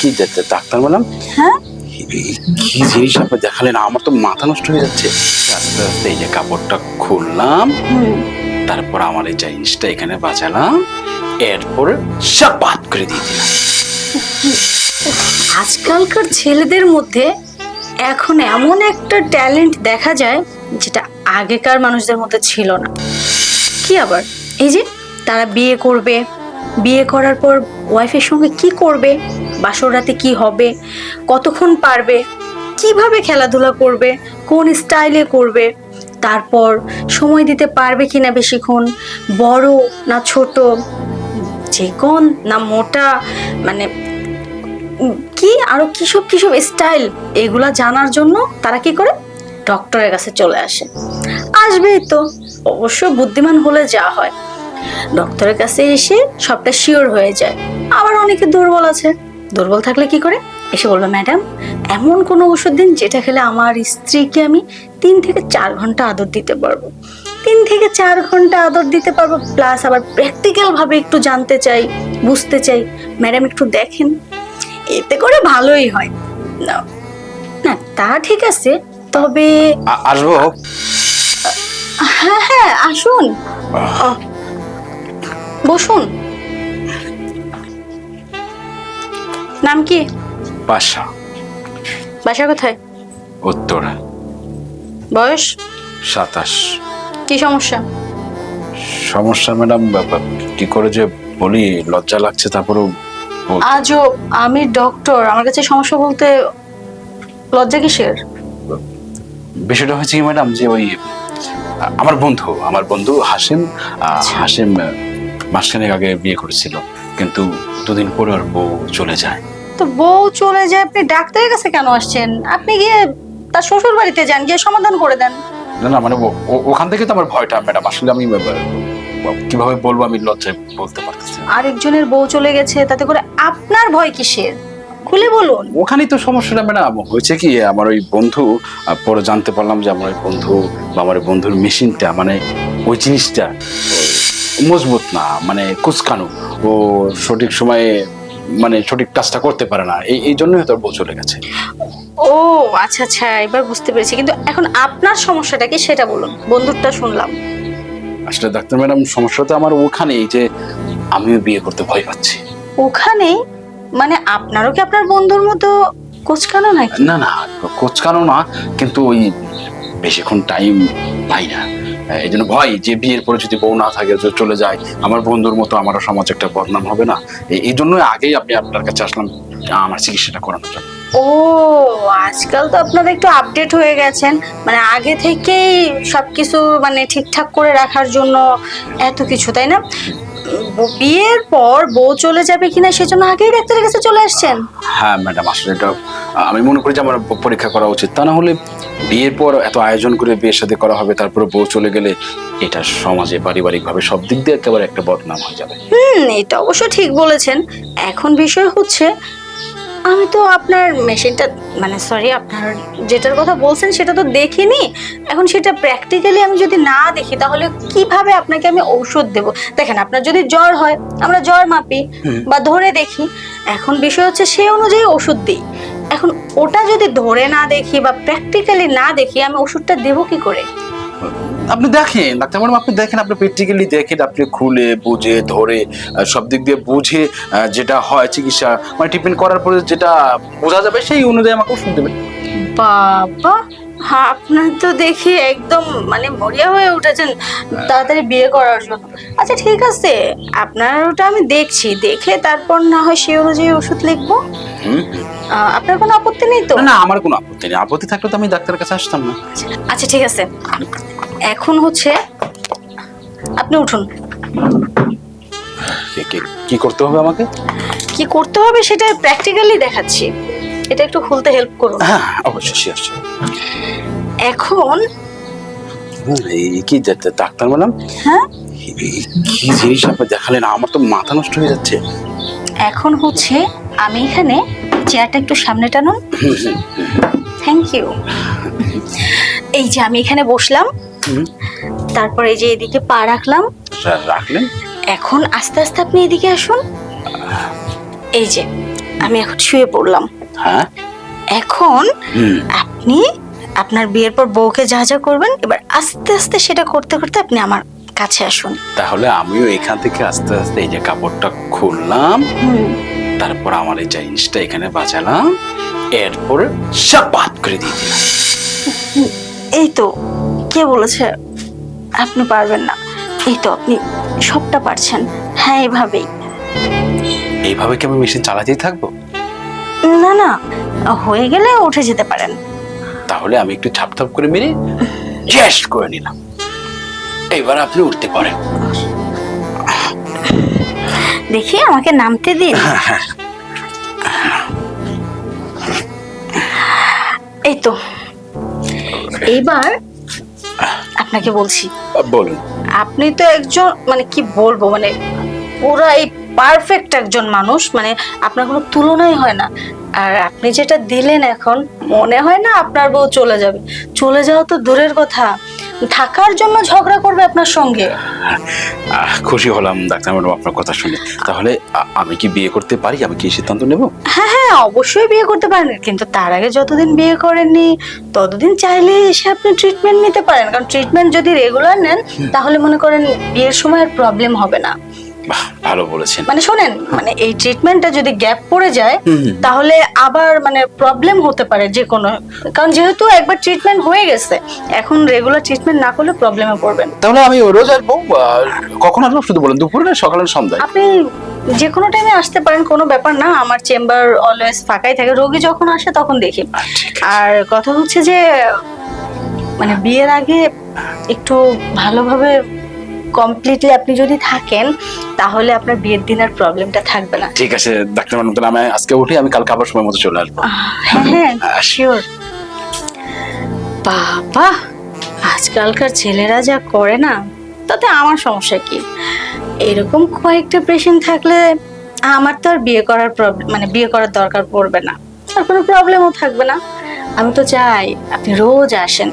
কি doctor madam হ্যাঁ? কি জিনিস আপনি দেখালেন? আমার তো মাথা নষ্ট হয়ে যাচ্ছে। আস্তে আস্তে এই যে কাপড়টা খুললাম তারপর আমার এই জিনিসটা এখানে বাঁচালাম। এরপরে সব বাদ করে দিয়ে দিলাম। আজকালকার ছেলেদের মধ্যে এখন এমন একটা ট্যালেন্ট দেখা যায় যেটা আগেকার মানুষদের মধ্যে ছিল না। কি আবার? এই যে তারা বিয়ে করবে বিয়ে করার পর ওয়াইফের সঙ্গে কি করবে? বাসর রাতে কি হবে? কতক্ষণ পারবে? কীভাবে খেলাধুলা করবে? কোন স্টাইলে করবে? তারপর সময় দিতে পারবে কিনা বেশিক্ষণ? বড় না ছোট? চিকন না মোটা? মানে কি? আরও কিসব কিসব স্টাইল? এগুলা জানার জন্য তারা কি করে? ডক্টরের কাছে চলে আসে। আসবেই তো। অবশ্য বুদ্ধিমান হলে যা হয়। ডক্টরের কাছে এসে সবটা শিওর হয়ে যায়। আবার অনেকে দুর্বল আছে। দুর্বল থাকলে কি করে? এসে বলবে ম্যাডাম এমন কোনো ওষুধ দিন যেটা খেলে আমার স্ত্রীকে আমি তিন থেকে চার ঘণ্টা আদর দিতে পারব। তিন থেকে চার ঘণ্টা আদর দিতে পারব প্লাস আবার প্র্যাকটিক্যাল ভাবে একটু জানতে চাই বুঝতে চাই। ম্যাডাম একটু দেখেন। এতে করে ভালোই হয়। না না তা ঠিক আছে তবে আসব? হ্যাঁ হ্যাঁ আসুন। বসুন। নাম কি? বাসা। বাসা কোথায়? উত্তর। বয়স? সাতাশ। কি সমস্যা? সমস্যা ম্যাডাম কি করে যে বলি লজ্জা লাগছে তারপরেও আজও আমি ডক্টর আমার কাছে সমস্যা বলতে লজ্জা কিসের? বিষয়টা হয়েছে কি ম্যাডাম যে ওই আমার বন্ধু আমার বন্ধু হাসিম আ, হাসিম মাসখানেক আগে বিয়ে করেছিল কিন্তু দুদিন পরে ওর বউ চলে যায়। তো বউ চলে যায় আপনি ডাক্তারের কাছে কেন আসছেন? আপনি গিয়ে তার শ্বশুর বাড়িতে যান গিয়ে সমাধান করে দেন। না না মানে ওখান থেকে তো আমার ভয়টা ম্যাডাম। আসলে আমি কীভাবে বলব আমি লজ্জায় বলতে পারতেছি। আরেকজনের বউ চলে গেছে তাতে করে আপনার ভয় কিসের? খুলে বলুন। ওখানেই তো সমস্যাটা ম্যাডাম। হয়েছে কি আমার ওই বন্ধু পরে জানতে পারলাম যে আমার ওই বন্ধু বা আমার বন্ধুর মেশিনটা মানে ওই জিনিসটা মজবুত না মানে কুচকানো। ও সঠিক সময়ে মানে সঠিক কাজটা করতে পারে না। এই এই জন্যই তোর বউ চলে গেছে। ও আচ্ছা আচ্ছা এবার বুঝতে পেরেছি। কিন্তু এখন আপনার সমস্যাটা কি সেটা বলুন। বন্ধুরটা শুনলাম। আসলে ডাক্তার ম্যাডাম সমস্যা তো আমার ওখানেই যে আমিও বিয়ে করতে ভয় পাচ্ছি। ওখানে? মানে আপনারও কি আপনার বন্ধুর মতো কোচকানো নাকি? না না কোচকানো না কিন্তু ওই বেশিক্ষণ টাইম পাই না। এই জন্য ভয় যে বিয়ের পরে যদি বউ না থাকে যদি চলে যায়, আমার বন্ধুর মতো আমারও সমাজ একটা বদনাম হবে না? এই- জন্যই আগেই আপনি আপনার কাছে আসলাম আমার চিকিৎসাটা করানোর জন্য। ও, আজকাল তো আপনারা একটু আপডেট হয়ে গেছেন। মানে আগে থেকেই সবকিছু মানে ঠিকঠাক করে রাখার জন্য এত কিছু, তাই না? বিয়ের পর বউ চলে যাবে কিনা সেজন্য আগেই ডাক্তারের কাছে চলে আসছেন। হ্যাঁ ম্যাডাম আসলে এটা আমি মনে করি যে আমার পরীক্ষা করা উচিত। তা না হলে বিয়ের পর এত আয়োজন করে বিয়ের সাথে করা হবে তারপরে বউ চলে গেলে এটা সমাজে পারিবারিকভাবে সব দিক দিয়ে একেবারে একটা বদনাম হয়ে যাবে। হুম এটা অবশ্য ঠিক বলেছেন। এখন বিষয় হচ্ছে আমি তো আপনার মেশিনটা মানে সরি আপনার যেটার কথা বলছেন সেটা তো দেখিনি। এখন সেটা প্র্যাকটিক্যালি আমি যদি না দেখি তাহলে কীভাবে আপনাকে আমি ঔষধ দেব? দেখেন আপনার যদি জ্বর হয় আমরা জ্বর মাপি বা ধরে দেখি। এখন বিষয় হচ্ছে সেই অনুযায়ী ওষুধ দিই। এখন ওটা যদি ধরে না দেখি বা প্র্যাকটিক্যালি না দেখি আমি ওষুধটা দেবো কি করে? আপনি দেখেন, ডাক্তার ম্যাডাম, আপনি দেখেন, আপনি প্র্যাকটিক্যালি দেখেন, আপনি খুলে, বুঝে, ধরে সব দিক দিয়ে বুঝে যেটা হয় চিকিৎসা মানে ট্রিটমেন্ট করার পরে যেটা বোঝা যাবে, সেই অনুযায়ী আমাকে ওষুধ দেবেন। বাবা হ্যাঁ আপনার তো দেখি একদম মানে মরিয়া হয়ে উঠেছেন। তাড়াতাড়ি বিয়ে করার জন্য। আচ্ছা ঠিক আছে। আপনার ওটা আমি দেখছি। দেখে তারপর না হয় সেই অনুযায়ী ওষুধ লিখব। আপনার কোনো আপত্তি নেই তো? না না আমার কোনো আপত্তি নেই। আপত্তি থাকলে তো আমি ডাক্তারের কাছে আসতাম না। আচ্ছা ঠিক আছে। এখন হচ্ছে আপনি উঠুন। কি করতে হবে আমাকে? কি করতে হবে সেটা প্র্যাকটিক্যালি দেখাচ্ছি। এটা একটু খুলতে হেল্প করুন হ্যাঁ অবশ্যই শিওর এখন এই কি ডাক্তার ম্যাডাম? হ্যাঁ? কি জিনিস আপনি দেখালেন? আমার তো মাথা নষ্ট হয়ে যাচ্ছে। এখন হচ্ছে আমি এখানে চেয়ারটা একটু সামনে টানুন। থ্যাংক ইউ এই যে আমি এখানে বসলাম। তারপর এই যে এদিকে পা রাখলাম। রাখলেন? এখন আস্তে আস্তে আপনি এদিকে আসুন। এই যে আমি এখন শুয়ে পড়লাম। হ্যাঁ? এখন আপনি আপনার বিয়ের পর বউকে যা যা করবেন এবার আস্তে আস্তে সেটা করতে করতে আপনি আমার কাছে আসুন। তাহলে আমিও এখান থেকে আস্তে আস্তে এই যে কাপড়টা খুললাম তারপর আমার এই জিনিসটা এখানে বাঁচালাম এরপরে সাপাত করে দিয়ে দিলাম। এই তো কে বলেছে? আপনি পারবেন না। এই তো আপনি সবটা পারছেন। হ্যাঁ এভাবেই। এইভাবে কি আমি মেশিন চালাতেই থাকব? না না হয়ে গেলে উঠে যেতে পারেন। তাহলে আমি একটু ছাপ থাপ করে মেরে জ্যাস্ট করে নিলাম। এবার আপনি উঠতে পারেন। দেখি আমাকে নামতে দিন। এই তো এইবার আপনাকে বলছি। বলুন। আপনি তো একজন মানে কি বলব মানে পুরাই পারফেক্ট একজন মানুষ মানে আপনার কোনো তুলনাই হয় না। আর আপনি যেটা দিলেন এখন মনে হয় না আপনার বউ চলে যাবে। চলে যাওয়া তো দূরের কথা। থাকার জন্য ঝগড়া করবে আপনার সঙ্গে? খুশি হলাম ডাক্তার ম্যাডাম আপনার কথা শুনে। তাহলে আমি কি বিয়ে করতে পারি? আমি কি সিদ্ধান্ত নেব? হ্যাঁ হ্যাঁ অবশ্যই বিয়ে করতে পারেন। কিন্তু তার আগে যতদিন বিয়ে করেননি ততদিন চাইলে এসে আপনি ট্রিটমেন্ট নিতে পারেন। কারণ ট্রিটমেন্ট যদি রেগুলার নেন তাহলে মনে করেন বিয়ের সময় আর প্রবলেম হবে না। বাহ ভালো বলেছেন। মানে শোনেন মানে এই ট্রিটমেন্টটা যদি গ্যাপ পড়ে যায় তাহলে আবার মানে প্রবলেম হতে পারে যে কোনো। কারণ যেহেতু একবার ট্রিটমেন্ট হয়ে গেছে এখন রেগুলার ট্রিটমেন্ট না করলে প্রবলেমে পড়বেন। তাহলে আমি রোজ আসব কখন আসব শুধু বলেন দুপুরে না সকালে সন্ধ্যায়? আপনি যে কোনো টাইমে আসতে পারেন কোনো ব্যাপার না। আমার চেম্বার অলওয়েজ ফাঁকাই থাকে। রোগী যখন আসে তখন দেখি। আর কথা হচ্ছে যে মানে বিয়ের আগে একটু ভালোভাবে কমপ্লিটলি আপনি যদি থাকেন তাহলে আপনার বিয়ের দিন আর প্রবলেমটা থাকবে না। ঠিক আছে ডাক্তার ম্যাডাম তাহলে আমি আজকে উঠি আমি কালকে আবার সময় মতো চলে আসব। হ্যাঁ হ্যাঁ শিওর বাবা আজকালকার ছেলেরা যা করে না তাতে আমার সমস্যা কি? এরকম কয়েকটা পেশেন্ট থাকলে আমার তো আর বিয়ে করার প্রবলেম মানে বিয়ে করার দরকার পড়বে না। আর কোনো প্রবলেমও থাকবে না। আমি তো চাই আপনি রোজ আসেন।